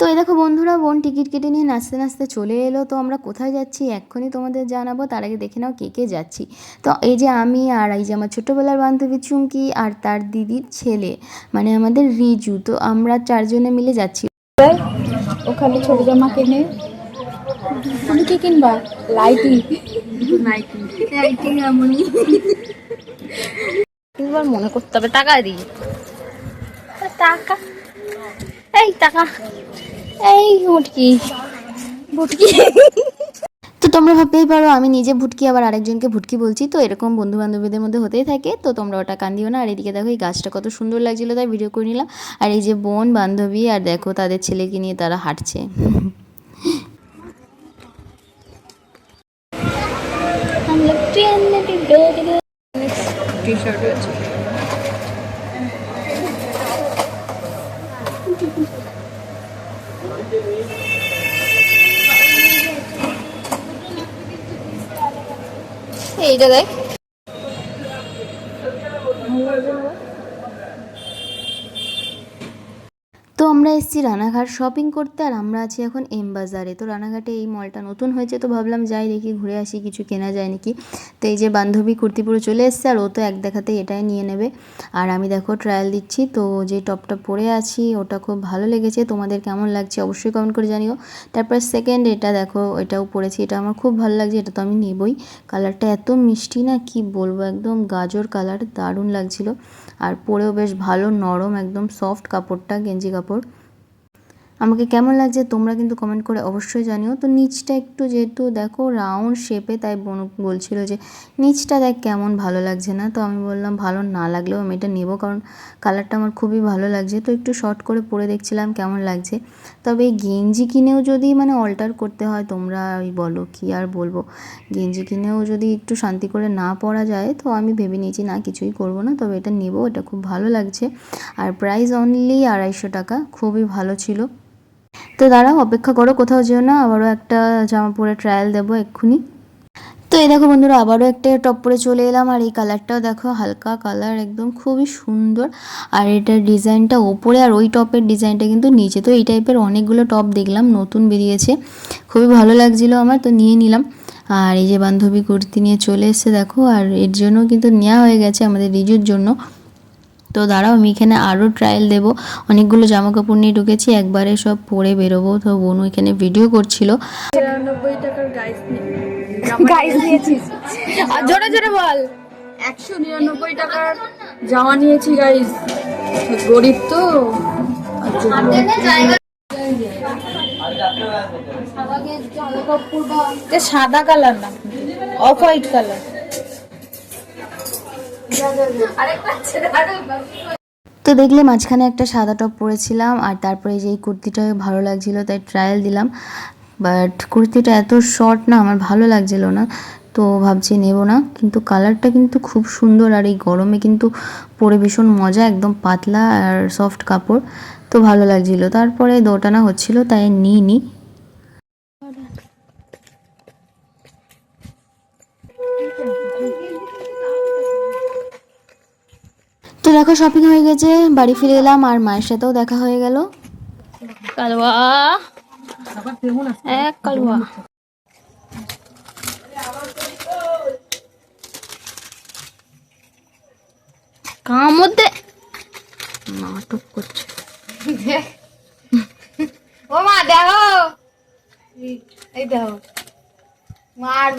তো এই দেখো বন্ধুরা বোন টিকিট কেটে নিয়ে নাচতে নাচতে চলে এলো। তো আমরা কোথায় যাচ্ছি এক্ষুনি তোমাদের জানাব। তার আগে দেখে নাও কে কে যাচ্ছি। তো এই যে আমি আর এই যে আমার ছোটোবেলার বান্ধবী চুমকি আর তার দিদির ছেলে মানে আমাদের রিজু। তো আমরা চারজনে মিলে যাচ্ছি। ওখানে ছোট জামা কিনে। তুমি কি কিনবা? লাইটি এবার মনে করতে হবে টাকা দিই। টাকা। এই টাকা। এই মুটকি ভুটকি। তো তোমরা ভাবতেই পারো আমি নিজে ভুটকি আবার আরেকজনকে ভুটকি বলছি। তো এরকম বন্ধু বান্ধবীদের মধ্যে হতেই থাকে। তো তোমরা ওটা কান্দিও না। আর এদিকে দেখো এই গাছটা কত সুন্দর লাগছিল তাই ভিডিও করে নিলাম। আর এই যে বোন বান্ধবী আর দেখো তাদের ছেলেকে নিয়ে তারা হাঁটছে। টি শার্ট এইটা দেখ তো আমরা এসেছি রানাঘাট শপিং করতে আর আমরা আছি এখন এম বাজারে। তো রানাঘাটে এই মলটা নতুন হয়েছে তো ভাবলাম যাই দেখি, ঘুরে আসি, কিছু কেনা যায় নাকি? তো এই যে বান্ধবী কুর্তি পরে চলে এসছে আর ও তো এক দেখাতে এটাই নিয়ে নেবে। আর আমি দেখো ট্রায়াল দিচ্ছি, তো যে টপটা পরে আছি, ওটা খুব ভালো লেগেছে। তোমাদের কেমন লাগছে অবশ্যই কমেন্ট করে জানিও। তারপর সেকেন্ড এটা দেখো, এটাও পরেছি, এটা আমার খুব ভালো লাগছে, এটা তো আমি নেবই। কালারটা এত মিষ্টি না, কি বলব, একদম গাজর কালার দারুণ লাগছিল। আর পরেও বেশ ভালো নরম, একদম সফট কাপড়টা, গেঞ্জি কাপড়। আমাকে কেমন লাগছে তোমরা কিন্তু কমেন্ট করে অবশ্যই জানিও। তো নিচটা একটু যেহেতু দেখো রাউন্ড শেপে তাই বোন বলছিল যে নিচটা দেখ কেমন ভালো লাগছে না। তো আমি বললাম ভালো না লাগলেও আমি এটা নেব কারণ কালারটা আমার খুবই ভালো লাগছে। তো একটু শর্ট করে পরে দেখছিলাম কেমন লাগছে। তবে এই গেঞ্জি কিনেও যদি মানে অল্টার করতে হয় তোমরা ওই বলো কি আর বলব। গেঞ্জি কিনেও যদি একটু শান্তি করে না পরা যায়, তো আমি ভেবে নিয়েছি না কিছুই করব না, তবে এটা নেব, এটা খুব ভালো লাগছে। আর প্রাইস অনলি আড়াইশো টাকা, খুবই ভালো ছিল। তো দাঁড়াও, অপেক্ষা করো, কোথাও যেও না, আবারও একটা জামা পরে ট্রায়াল দেবো এক্ষুনি। তো এই দেখো বন্ধুরা, আবারও একটা টপ পরে চলে এলাম, আর এই কালারটাও দেখো, হালকা কালার একদম খুবই সুন্দর। আর এটার ডিজাইনটা ওপরে, আর ওই টপের ডিজাইনটা কিন্তু নিচে। তো এই টাইপের অনেকগুলো টপ দেখলাম, নতুন বেরিয়েছে। খুবই ভালো লাগছিল আমার, তো নিয়ে নিলাম। আর এই যে বান্ধবী কুর্তি নিয়ে চলে এসেছে, দেখো, আর এর জন্য কিন্তু নেওয়া হয়ে গেছে আমাদের রিজুর জন্য। তো দাঁড়াও আমি এখানে আরও ট্রায়াল দেবো। অনেকগুলো জামা কাপড় নিয়ে ঢুকেছি একবারে সব পরে বেরোবো। তো বোনু এখানে ভিডিও করছিল। টাকার গাইস গাইস নিয়েছিস আর জোরে জোরে বল। একশো নিরানব্বই টাকার জামা নিয়েছি গাইস গরিব তো। আর জন্য। এটা সাদা কালার না অফ হোয়াইট কালার। তো দেখলে মাঝখানে একটা সাদা টপ পরেছিলাম আর তারপরে যে এই কুর্তিটা ভালো লাগছিল, তাই ট্রায়াল দিলাম। বাট কুর্তিটা এত শর্ট না, আমার ভালো লাগছিল না, তো ভাবছি নেব না। কিন্তু কালারটা কিন্তু খুব সুন্দর আর এই গরমে কিন্তু পরে ভীষণ মজা, একদম পাতলা আর সফট কাপড়, তো ভালো লাগছিল। তারপরে দোটানা হচ্ছিল, তাই নিই নি দেখো শপিং হয়ে গেছে। বাড়ি ফিরে এলাম আর মায়ের সাথেও দেখা হয়ে গেল। কালুয়া এক কালুয়া কার মধ্যে? নাটক করছে। ও মা দেখো। এই দেখো। মার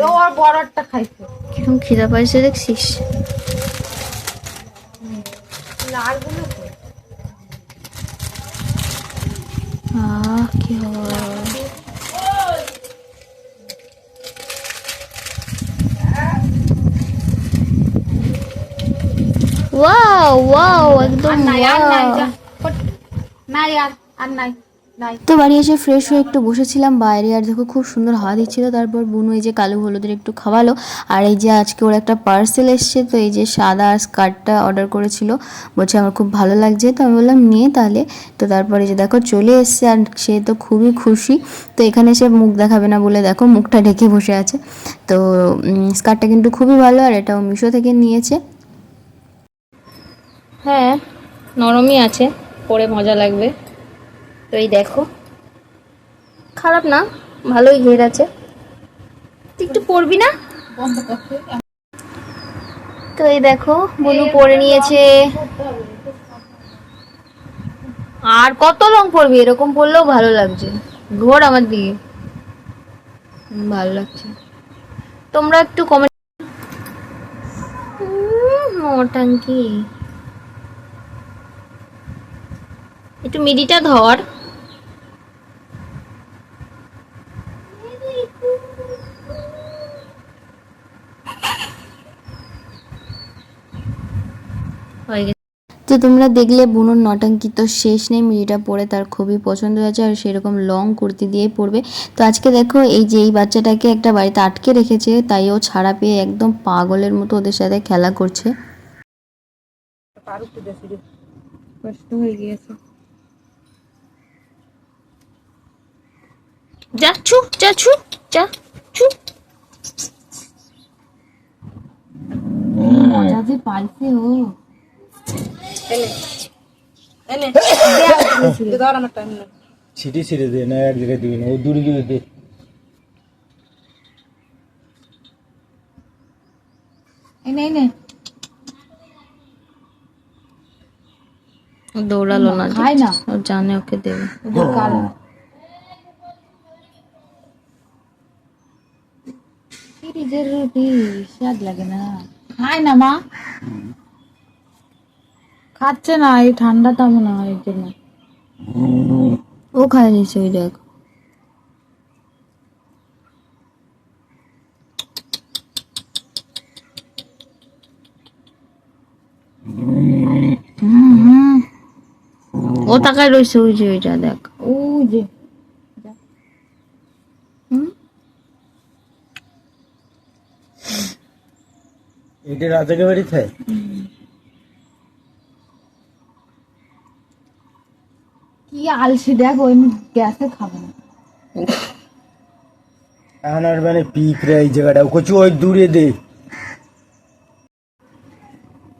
তোর বড়টা খাইছে কীরকম খিদা পাইছে দেখছিস আহ কি হয় ওয়াও ওয়াও একদম আর নাই আর নাই আর নাই। তো বাড়ি এসে ফ্রেশ হয়ে একটু বসেছিলাম, বাইরে আর দেখো খুব সুন্দর হাওয়া দিচ্ছিল। তারপর বুনু এই যে কালো হলুদের একটু খাওয়ালো। আর এই যে আজকে ওর একটা পার্সেল এসছে, তো এই যে সাদা স্কার্টটা অর্ডার করেছিল। বলছে আমার খুব ভালো লাগছে, তো আমি বললাম, নিয়ে তাহলে। তো তারপরে যে দেখো চলে এসছে, আর সে তো খুবই খুশি। তো এখানে সে মুখ দেখাবে না বলে দেখো মুখটা ঢেকে বসে আছে। তো স্কার্টটা কিন্তু খুবই ভালো, আর এটাও মিশো থেকে নিয়েছে। হ্যাঁ নরমই আছে, পরে মজা লাগবে। তো এই দেখো। খারাপ না ভালোই ঘের আছে। একটু পরবি না? তো এই দেখো বনু পরে নিয়েছে। আর কত রং পরবি এরকম পরলেও ভালো লাগছে। ঘোর আমার দিকে। ভালো লাগছে। তোমরা একটু কমেন্ট মোটাঙ্কি একটু মিডিটা ধর হয়ে গেছে তো তোমরা দেখলে বুনুর নটাঙ্কি তো শেষ নেই মিডিটা পরে তার খুবই পছন্দ হয়েছে আর সেরকম লং কুর্তি দিয়ে পরবে তো আজকে দেখো এই যে এই বাচ্চাটাকে একটা বাড়িতে আটকে রেখেছে তাই ও ছাড়া পেয়ে একদম পাগলের মতো ওদের সাথে খেলা করছে। কষ্ট হয়ে গিয়েছে। যা ছু যা ছু যা ছু। মজা যে পাইছে ও। ছিটে ছিটে দে না এক জায়গায় দিবি না ও দূরে দূরে দে এনে এনে ও দৌড়ালো না যে। খায় না ও জানে ওকে দেবে ওদের কালো ফ্রিজের রুটি স্বাদ লাগে না খায় না মা খাচ্ছে না, এই ঠান্ডাটা মনে হয় এর জন্য। ও খায় নিছে ওই দেখ। ও তাকায় রয়েছে, ওই যে, ওইটা দেখ। ও যে। এটা রাজাকে বাড়ি থাকে কি আলসি দেখ ওই গ্যাসে খাবে না। এখন আর মানে পিঁপড়ে এই জায়গাটা কচু ওই দূরে দে।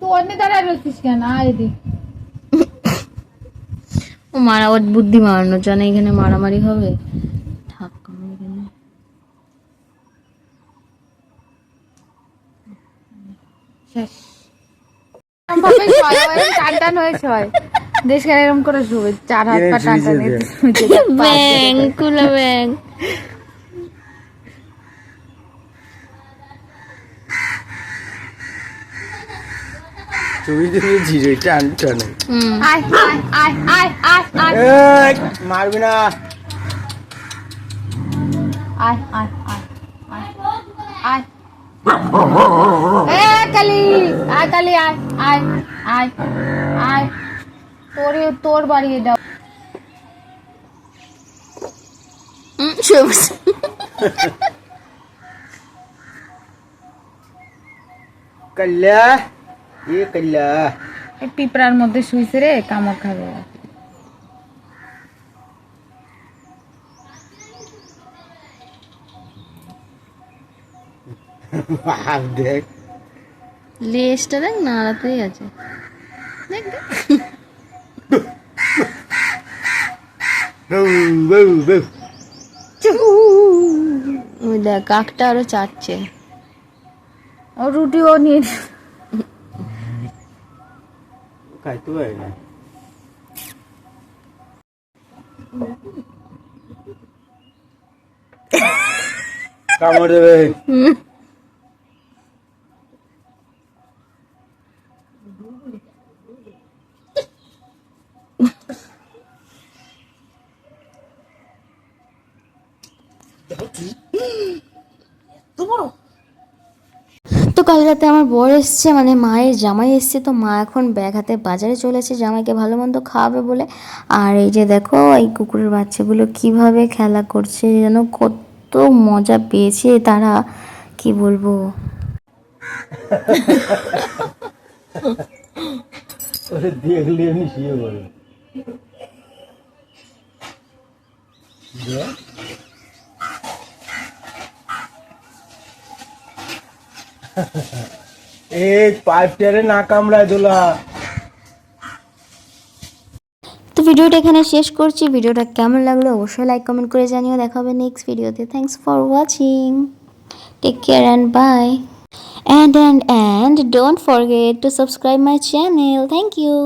তো অন্য দাঁড়ায় রয়েছিস কেন? আয় এদিক। ও মারা ওর বুদ্ধি মারানোর জন্য এখানে মারামারি হবে? এখানে। শেষ। টান টান হয়ে। ছয় দেশ এরকম করে শুবে চার হাত পা টান টান ব্যাং কুলা ব্যাং। চুরি দিয়ে ঝিরে টান টানে। আয় আয় আয় আয় আয় মারবি না। আয় আয় আয় আয় আয়। কালি আয় কালি আয় আয় আয় আয়। তোর তোর বাড়ি দাও হুম, কল্যা এ কল্যা এই পিঁপড়ার মধ্যে শুইছে রে কামড় খাবে। দেখ। লেজটা দেখ নাড়াতেই আছে। দেখ। ওই দেখ কাকটা আরও চাটছে ও রুটি ও নিয়ে খাইতে পারি না। কামড় দেবে। তো কাল রাতে আমার বর এসছে মানে মায়ের জামাই এসছে, তো মা এখন ব্যাগ হাতে বাজারে চলেছে জামাইকে ভালো মন্দ খাওয়াবে বলে। আর এই যে দেখো, এই কুকুরের বাচ্চাগুলো কীভাবে খেলা করছে, যেন কত মজা পেয়েছে তারা, কি বলব? দেখলে পড়ে দেখ। এই পাইপটারে না কামড়ায় দোলা। তো ভিডিওটা এখানে শেষ করছি। ভিডিওটা কেমন লাগল অবশ্যই লাইক কমেন্ট করে জানিও। দেখা হবে নেক্সট ভিডিওতে। Thanks for watching take care and bye and and and don't forget to subscribe my channel thank you